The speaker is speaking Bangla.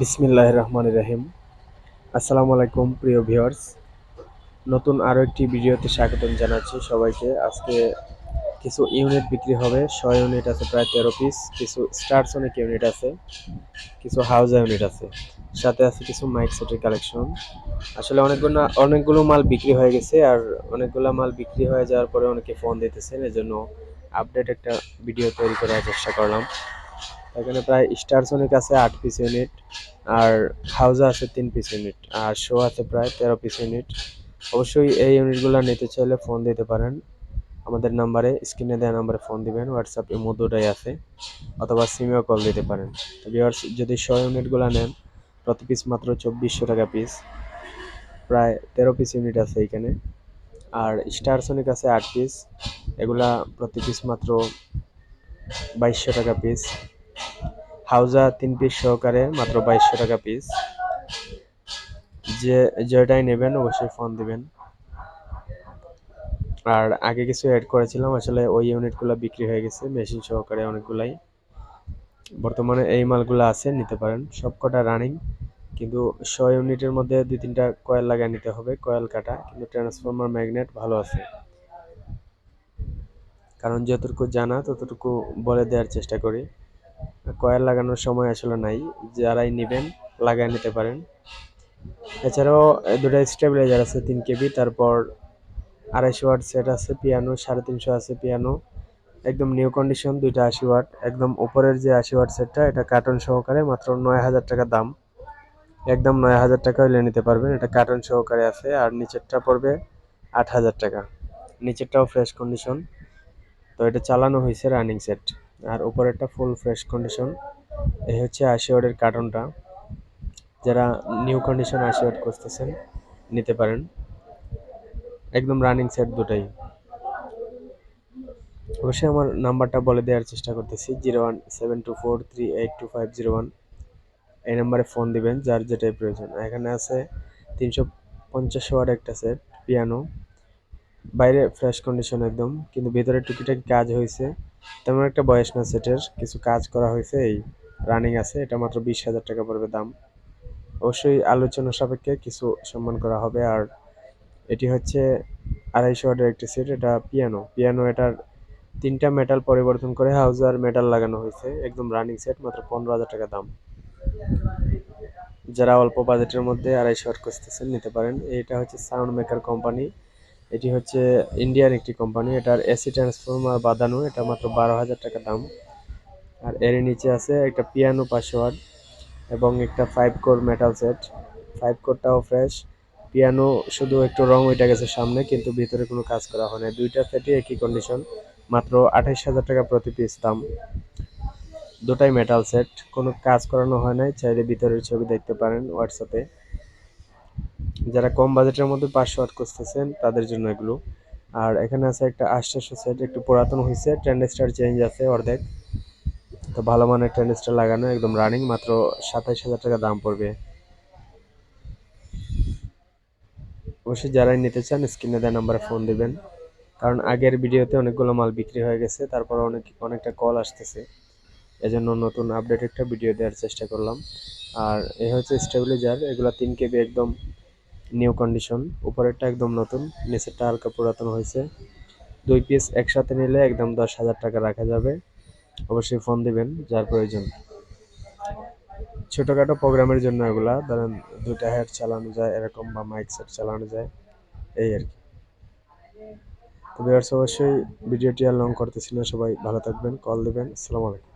বিসমিল্লাহ রহমান রহিম। আসসালামু আলাইকুম, প্রিয় ভিউয়ার্স। নতুন আরও একটি ভিডিওতে স্বাগতম জানাচ্ছি সবাইকে। আজকে কিছু ইউনিট বিক্রি হবে। ছয় ইউনিট আছে, প্রায় তেরো পিস। কিছু স্টারসনিক ইউনিট আছে, কিছু হাউজা ইউনিট আছে। সাথে আছে কিছু মাইক সেটের কালেকশন। আসলে অনেকগুলো অনেকগুলো মাল বিক্রি হয়ে গেছে আর অনেকগুলো মাল বিক্রি হয়ে যাওয়ার পরে অনেকে ফোন দিতেছেন। এজন্য আপডেট একটা ভিডিও তৈরি করার চেষ্টা করলাম। এখানে প্রায় স্টারসনিক আছে আট পিস ইউনিট আর হাউজা আছে তিন পিস ইউনিট আর শো আছে প্রায় তেরো পিস ইউনিট অবশ্যই এই ইউনিটগুলো নিতে চাইলে ফোন দিতে পারেন। আমাদের নাম্বারে স্ক্রিনে দেওয়া নাম্বারে ফোন দিবেন হোয়াটসঅ্যাপ ইমো দুটাই আছে, অথবা সিমেও কল দিতে পারেন। ভিউয়ার্স যদি শো ইউনিটগুলো নেন, প্রতি পিস মাত্র চব্বিশশো টাকা পিস প্রায় তেরো পিস ইউনিট আছে এইখানে আর স্টারসনিক আছে আট পিস এগুলা প্রতি পিস মাত্র বাইশশো টাকা পিস হাউজা তিন পিস সহকারে মাত্র বাইশশো টাকা পিস যে যেটাই নেবেন অবশ্যই ফোন দিবেন। আর আগে কিছু অ্যাড করেছিলাম, আসলে ওই ইউনিটগুলো বিক্রি হয়ে গেছে মেশিন সহকারে অনেকগুলাই। বর্তমানে এই মালগুলো আছে, নিতে পারেন। সবকটা রানিং কিন্তু শ ইউনিটের মধ্যে দুই তিনটা কয়েল লাগিয়ে নিতে হবে কয়েল কাটা। কিন্তু ট্রান্সফরমার ম্যাগনেট ভালো আছে। কারণ যতটুকু জানা, ততটুকু বলে দেওয়ার চেষ্টা করি। কয়েল লাগানোর সময় আসলে নাই, যারাই নেবেন লাগায় নিতে পারেন। এছাড়াও দুটো স্টেবিলাইজার আছে, তিন কেবি, তারপর আড়াইশো ওয়াট সেট আছে, পিয়ানো, সাড়ে তিনশো আছে পিয়ানো। একদম নিউ কন্ডিশন দুইটা আশি ওয়াট। একদম উপরের যে আশি ওয়াট সেটটা এটা কার্টন সহকারে মাত্র নয় হাজার টাকা দাম। একদম নয় হাজার টাকা হইলে নিতে পারবেন, এটা কার্টন সহকারে আছে, আর নিচেরটা পড়বে আট হাজার টাকা। নিচেরটাও ফ্রেশ কন্ডিশন তো এটা চালানো হয়েছে রানিং সেট আর উপরেরটা ফুল ফ্রেশ কন্ডিশন এই হচ্ছে আশি ওয়াটের কার্টনটা যারা নিউ কন্ডিশন আশি ওয়াট করতেছেন নিতে পারেন। একদম রানিং সেট দুটাই। অবশ্যই আমার নাম্বারটা বলে দেওয়ার চেষ্টা করতেছি zero one seven two four three eight two five zero one এই নাম্বারে ফোন দিবেন, যার যেটাই প্রয়োজন। এখানে আছে তিনশো পঞ্চাশ ওয়াট একটা সেট পিয়ানো বাইরে ফ্রেশ কন্ডিশন একদম, কিন্তু ভেতরে টুকিটাকি কাজ হয়েছে তেমন একটা বয়স না সেটের, কিছু কাজ করা হয়েছে, এই রানিং আছে, এটা মাত্র বিশ হাজার টাকা পড়বে দাম। অবশ্যই আলোচনা সাপেক্ষে কিছু সম্মান করা হবে, আর এটি হচ্ছে আড়াইশো ওয়াটের একটি সেট এটা পিয়ানো পিয়ানো এটার তিনটা মেটাল পরিবর্তন করে হাউজার মেটাল লাগানো হয়েছে, একদম রানিং সেট মাত্র পনেরো হাজার টাকা দাম। যারা অল্প বাজেটের মধ্যে আড়াইশো ওয়াট খুঁজতেছেন, নিতে পারেন। এটা হচ্ছে সাউন্ড মেকার কোম্পানি এটি হচ্ছে ইন্ডিয়ান একটি কোম্পানি, এটার এসি ট্রান্সফর্মার বাঁধানো, এটা মাত্র বারো হাজার টাকা দাম। আর এর নিচে আছে একটা পিয়ানো ওয়াট এবং একটা five core metal set five কোরটাও fresh piano শুধু একটু রং ওইটা গেছে সামনে, কিন্তু ভিতরে কোনো কাজ করা হয় না। দুইটা সেটই একই কন্ডিশন মাত্র আঠাইশ হাজার টাকা প্রতি পিস দাম। দুটাই মেটাল সেট কোনো কাজ করানো হয় নাই। চাইলে ভিতরের ছবি দেখতে পারেন হোয়াটসঅ্যাপে যারা কম বাজেটের মধ্যে পাঁচশো ওয়াট করতেছেন তাদের জন্য এগুলো। আর এখানে আছে একটা আটশোশো সেট একটু পুরাতন হয়েছে ট্রেন্ডেস্টার চেঞ্জ আছে অর্ধেক। তো ভালো মানের ট্রেন্ড স্টার লাগানো, একদম রানিং মাত্র সাতাইশ হাজার টাকা দাম পড়বে। অবশ্যই যারাই নিতে চান, স্ক্রিনে দেওয়া নাম্বারে ফোন দিবেন। কারণ আগের ভিডিওতে অনেকগুলো মাল বিক্রি হয়ে গেছে, তারপর অনেক, অনেকটা কল আসতেছে। এজন্য নতুন আপডেট একটা ভিডিও দেওয়ার চেষ্টা করলাম। আর এ হচ্ছে স্টেবিলাইজার এগুলো তিন কেবি একদম নিউ কন্ডিশন। উপরেরটা একদম নতুন, নিচেরটা হালকা পুরাতন হয়েছে। দুই পিস একসাথে নিলে একদম দশ হাজার টাকা রাখা যাবে। অবশ্যই ফোন দিবেন, যার প্রয়োজন। ছোটোখাটো প্রোগ্রামের জন্য এগুলা, ধরেন দুটা হেড চালানো যায়, এরকম বা মাইক সেট চালানো যায়, এই আর কি। তো ভিউয়ার্স অবশ্যই ভিডিওটি আর লং করতেছি না, সবাই ভালো থাকবেন কল দেবেন, আসসালামু আলাইকুম।